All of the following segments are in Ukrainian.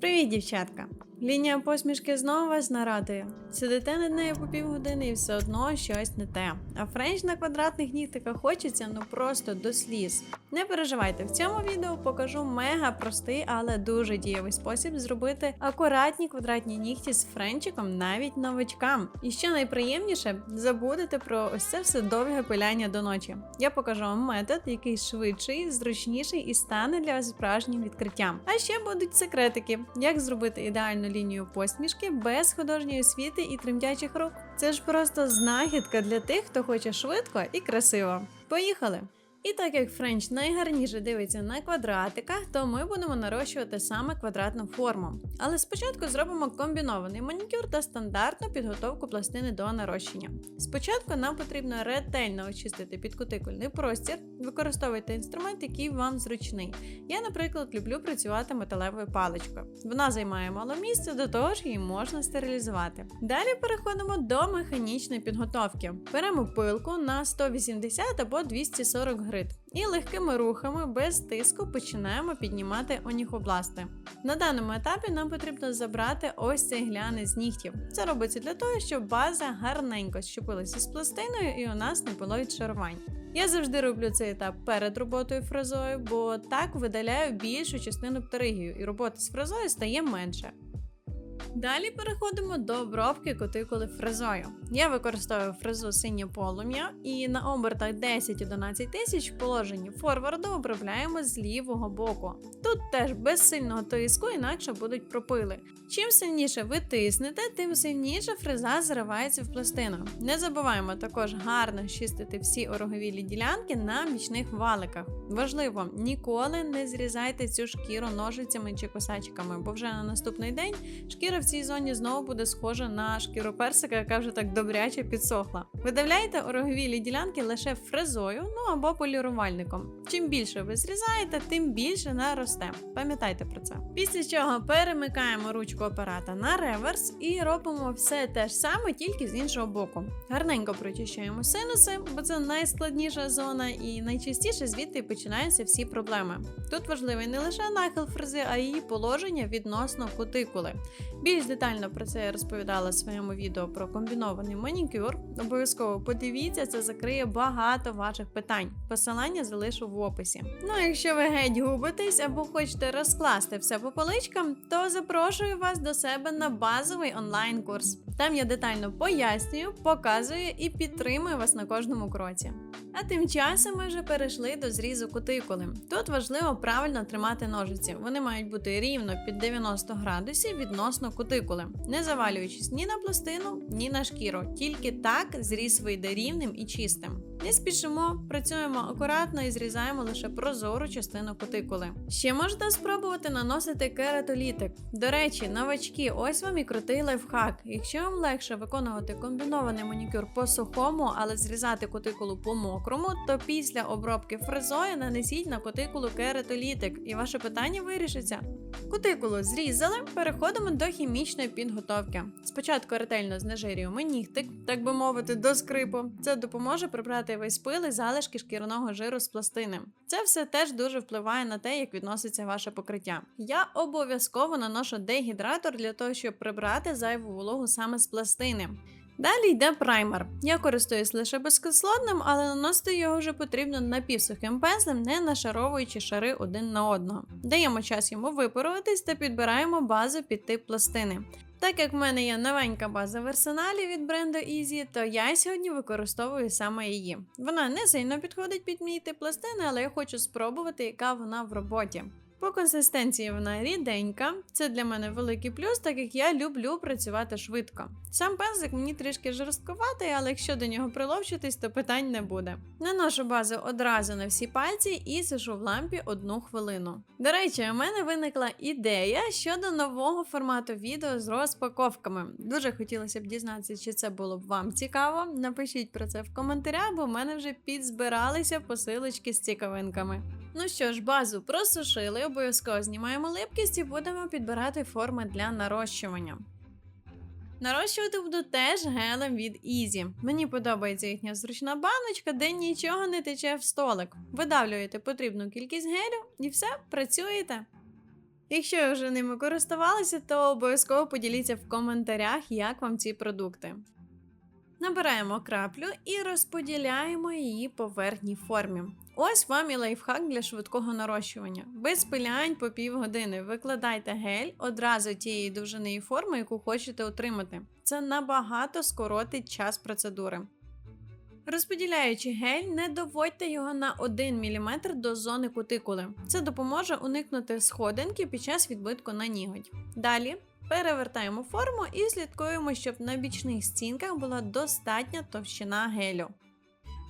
Привіт, дівчатка! Лінія посмішки знову вас нарадує. Сидите над нею по півгодини і все одно щось не те. А френч на квадратних нігтиках хочеться ну просто до сліз. Не переживайте, в цьому відео покажу мега простий, але дуже дієвий спосіб зробити акуратні квадратні нігті з френчиком навіть новачкам. І що найприємніше, забудете про ось це все довге пиляння до ночі. Я покажу вам метод, який швидший, зручніший і стане для вас справжнім відкриттям. А ще будуть секретики, як зробити ідеальну лінію посмішки без художньої освіти і тремтячих рук. Це ж просто знахідка для тих, хто хоче швидко і красиво. Поїхали! І так як френч найгарніше дивиться на квадратиках, то ми будемо нарощувати саме квадратну форму. Але спочатку зробимо комбінований манікюр та стандартну підготовку пластини до нарощення. Спочатку нам потрібно ретельно очистити підкутикульний простір, використовуйте інструмент, який вам зручний. Я, наприклад, люблю працювати металевою паличкою. Вона займає мало місця, до того ж її можна стерилізувати. Далі переходимо до механічної підготовки. Беремо пилку на 180 або 240 грит і легкими рухами без тиску починаємо піднімати оніхобласти. На даному етапі нам потрібно забрати ось цей глянець з нігтів. Це робиться для того, щоб база гарненько щепилася з пластиною і у нас не було відшарувань. Я завжди роблю цей етап перед роботою фрезою, бо так видаляю більшу частину птеригію, і роботи з фрезою стає менше. Далі переходимо до обробки кутикули фрезою. Я використовую фрезу синє полум'я і на обертах 10-11 тисяч в положенні форварду обробляємо з лівого боку. Тут теж без сильного тиску, інакше будуть пропили. Чим сильніше ви тиснете, тим сильніше фреза заривається в пластину. Не забуваємо також гарно чистити всі ороговілі ділянки на бічних валиках. Важливо, ніколи не зрізайте цю шкіру ножицями чи косачками, бо вже на наступний день шкіра в цій зоні знову буде схожа на шкіру персика, яка вже так добряче підсохла. Видавляйте ороговілі ділянки лише фрезою, ну або полірувальником. Чим більше ви зрізаєте, тим більше наросте. Пам'ятайте про це. Після чого перемикаємо ручку апарата на реверс і робимо все те ж саме, тільки з іншого боку. Гарненько прочищаємо синуси, бо це найскладніша зона, і найчастіше звідти починаються всі проблеми. Тут важливий не лише нахил фрези, а й її положення відносно кутикули. Більш детально про це я розповідала в своєму відео про комбінований манікюр. Обов'язково подивіться, це закриє багато ваших питань. Посилання залишу в описі. Ну а якщо ви геть губитесь або хочете розкласти все по поличкам, то запрошую вас до себе на базовий онлайн-курс. Там я детально пояснюю, показую і підтримую вас на кожному кроці. А тим часом ми вже перейшли до зрізу кутикули. Тут важливо правильно тримати ножиці. Вони мають бути рівно під 90 градусів відносно кутикули, не завалюючись ні на пластину, ні на шкіру. Тільки так зріз вийде рівним і чистим. Не спішимо, працюємо акуратно і зрізаємо лише прозору частину кутикули. Ще можете спробувати наносити кератолітик. До речі, новачки, ось вам і крутий лайфхак. Якщо вам легше виконувати комбінований манікюр по сухому, але зрізати кутикулу по мокрому, то після обробки фрезою нанесіть на кутикулу кератолітик, і ваше питання вирішиться. Кутикулу зрізали, переходимо до хімічної підготовки. Спочатку ретельно знежирюємо нігтик, так би мовити, до скрипу. Це допоможе прибрати весь пил і залишки шкіряного жиру з пластини. Це все теж дуже впливає на те, як відноситься ваше покриття. Я обов'язково наношу дегідратор для того, щоб прибрати зайву вологу саме з пластини. Далі йде праймер. Я користуюсь лише безкислотним, але наносити його вже потрібно напівсухим пензлем, не нашаровуючи шари один на одного. Даємо час йому випаруватись та підбираємо базу під тип пластини. Так як в мене є новенька база в арсеналі від бренду Easy, то я сьогодні використовую саме її. Вона не сильно підходить під мій тип пластини, але я хочу спробувати, яка вона в роботі. По консистенції вона ріденька, це для мене великий плюс, так як я люблю працювати швидко. Сам пензик мені трішки жорстковатий, але якщо до нього приловчитись, то питань не буде. Наношу базу одразу на всі пальці і сишу в лампі одну хвилину. До речі, у мене виникла ідея щодо нового формату відео з розпаковками. Дуже хотілося б дізнатися, чи це було б вам цікаво. Напишіть про це в коментарях, бо в мене вже підзбиралися посилочки з цікавинками. Ну що ж, базу просушили, обов'язково знімаємо липкість і будемо підбирати форми для нарощування. Нарощувати буду теж гелем від Easy. Мені подобається їхня зручна баночка, де нічого не тече в столик. Видавлюєте потрібну кількість гелю і все, працюєте. Якщо ви вже ними користувалися, то обов'язково поділіться в коментарях, як вам ці продукти. Набираємо краплю і розподіляємо її по верхній формі. Ось вам і лайфхак для швидкого нарощування. Без пилянь по півгодини викладайте гель одразу тієї довжини форми, яку хочете отримати. Це набагато скоротить час процедури. Розподіляючи гель, не доводьте його на 1 мм до зони кутикули. Це допоможе уникнути сходинки під час відбитку на ніготь. Далі перевертаємо форму і слідкуємо, щоб на бічних стінках була достатня товщина гелю.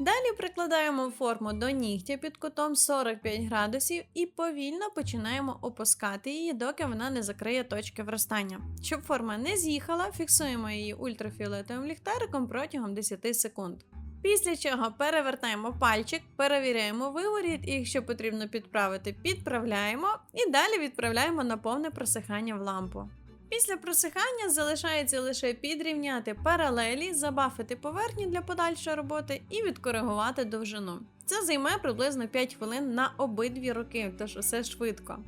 Далі прикладаємо форму до нігтя під кутом 45 градусів і повільно починаємо опускати її, доки вона не закриє точки вростання. Щоб форма не з'їхала, фіксуємо її ультрафіолетовим ліхтариком протягом 10 секунд. Після чого перевертаємо пальчик, перевіряємо виворіт і якщо потрібно підправити, підправляємо і далі відправляємо на повне просихання в лампу. Після просихання залишається лише підрівняти паралелі, забафити поверхню для подальшої роботи і відкоригувати довжину. Це займе приблизно 5 хвилин на обидві руки, тож усе швидко.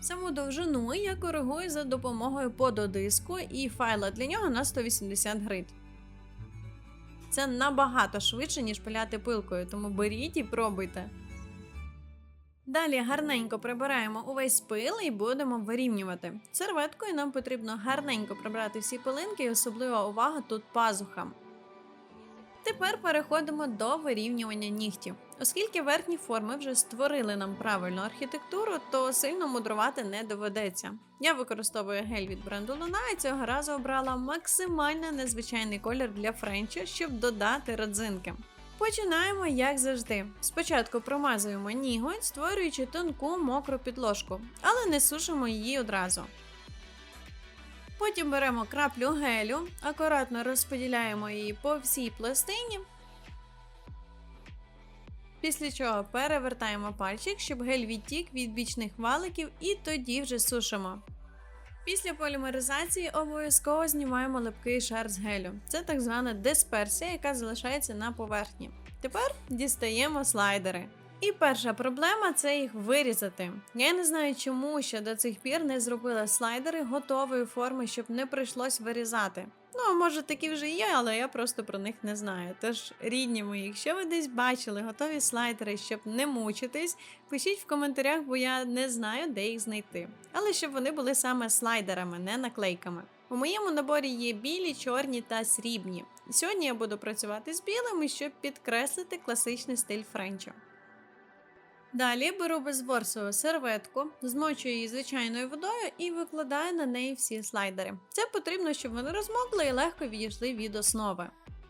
Саму довжину я коригую за допомогою пододиску і файла для нього на 180 грит. Це набагато швидше, ніж пиляти пилкою, тому беріть і пробуйте. Далі гарненько прибираємо увесь пил і будемо вирівнювати. Серветкою нам потрібно гарненько прибрати всі пилинки і особлива увага тут пазухам. Тепер переходимо до вирівнювання нігтів. Оскільки верхні форми вже створили нам правильну архітектуру, то сильно мудрувати не доведеться. Я використовую гель від бренду Luna і цього разу обрала максимально незвичайний колір для френча, щоб додати родзинки. Починаємо, як завжди. Спочатку промазуємо ніготь, створюючи тонку мокру підложку, але не сушимо її одразу. Потім беремо краплю гелю, акуратно розподіляємо її по всій пластині. Після чого перевертаємо пальчик, щоб гель відтік від бічних валиків, і тоді вже сушимо. Після полімеризації обов'язково знімаємо липкий шар з гелю. Це так звана дисперсія, яка залишається на поверхні. Тепер дістаємо слайдери. І перша проблема це їх вирізати. Я не знаю, чому ще до цих пір не зробила слайдери готової форми, щоб не прийшлось вирізати. Ну, може, такі вже є, але я просто про них не знаю. Тож, рідні мої, якщо ви десь бачили готові слайдери, щоб не мучитись, пишіть в коментарях, бо я не знаю, де їх знайти. Але щоб вони були саме слайдерами, не наклейками. У моєму наборі є білі, чорні та срібні. Сьогодні я буду працювати з білими, щоб підкреслити класичний стиль френча. Далі беру безворсову серветку, змочую її звичайною водою і викладаю на неї всі слайдери. Це потрібно, щоб вони розмокли і легко відійшли від основи.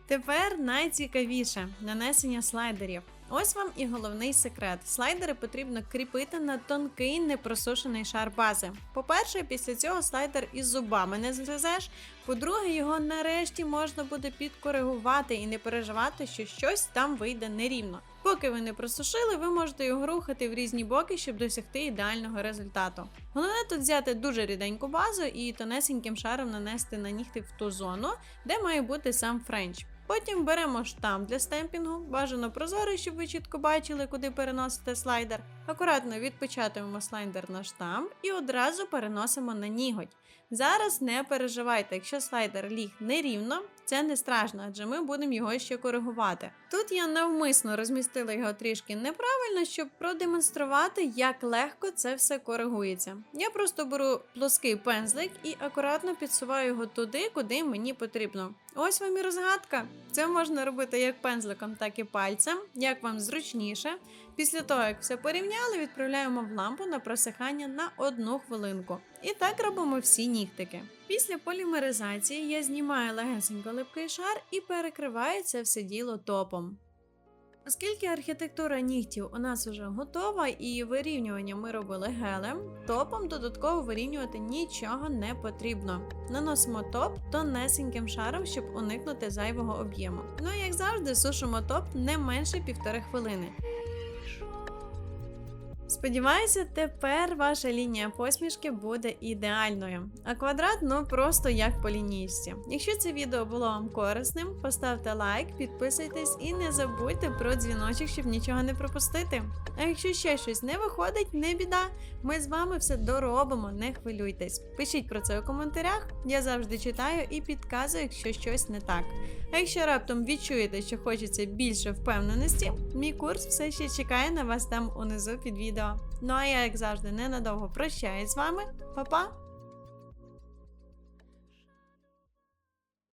Тепер найцікавіше нанесення слайдерів. Ось вам і головний секрет. Слайдери потрібно кріпити на тонкий непросушений шар бази. По-перше, після цього слайдер із зубами не згризеш. По-друге, його нарешті можна буде підкоригувати і не переживати, що щось там вийде нерівно. Поки ви не просушили, ви можете його рухати в різні боки, щоб досягти ідеального результату. Головне тут взяти дуже ріденьку базу і тонесеньким шаром нанести на нігти в ту зону, де має бути сам френч. Потім беремо штамп для стемпінгу, бажано прозорий, щоб ви чітко бачили, куди переносите слайдер. Акуратно відпечатуємо слайдер на штамп і одразу переносимо на ніготь. Зараз не переживайте, якщо слайдер ліг нерівно, це не страшно, адже ми будемо його ще коригувати. Тут я навмисно розмістила його трішки неправильно, щоб продемонструвати, як легко це все коригується. Я просто беру плоский пензлик і акуратно підсуваю його туди, куди мені потрібно. Ось вам і розгадка. Це можна робити як пензликом, так і пальцем, як вам зручніше. Після того, як все порівняли, відправляємо в лампу на просихання на одну хвилинку. І так робимо всі нігтики. Після полімеризації я знімаю легесенько липкий шар і перекриваю це все діло топом. Оскільки архітектура нігтів у нас вже готова і вирівнювання ми робили гелем, топом додатково вирівнювати нічого не потрібно. Наносимо топ тонесеньким шаром, щоб уникнути зайвого об'єму. Ну і як завжди, сушимо топ не менше півтори хвилини. Сподіваюся, тепер ваша лінія посмішки буде ідеальною, а квадрат ну просто як по лінійці. Якщо це відео було вам корисним, поставте лайк, підписуйтесь і не забудьте про дзвіночок, щоб нічого не пропустити. А якщо ще щось не виходить, не біда. Ми з вами все доробимо, не хвилюйтесь. Пишіть про це у коментарях, я завжди читаю і підказую, якщо щось не так. А якщо раптом відчуєте, що хочеться більше впевненості, мій курс все ще чекає на вас там унизу під відео. Ну а я, як завжди, ненадовго прощаюсь з вами. Па-па!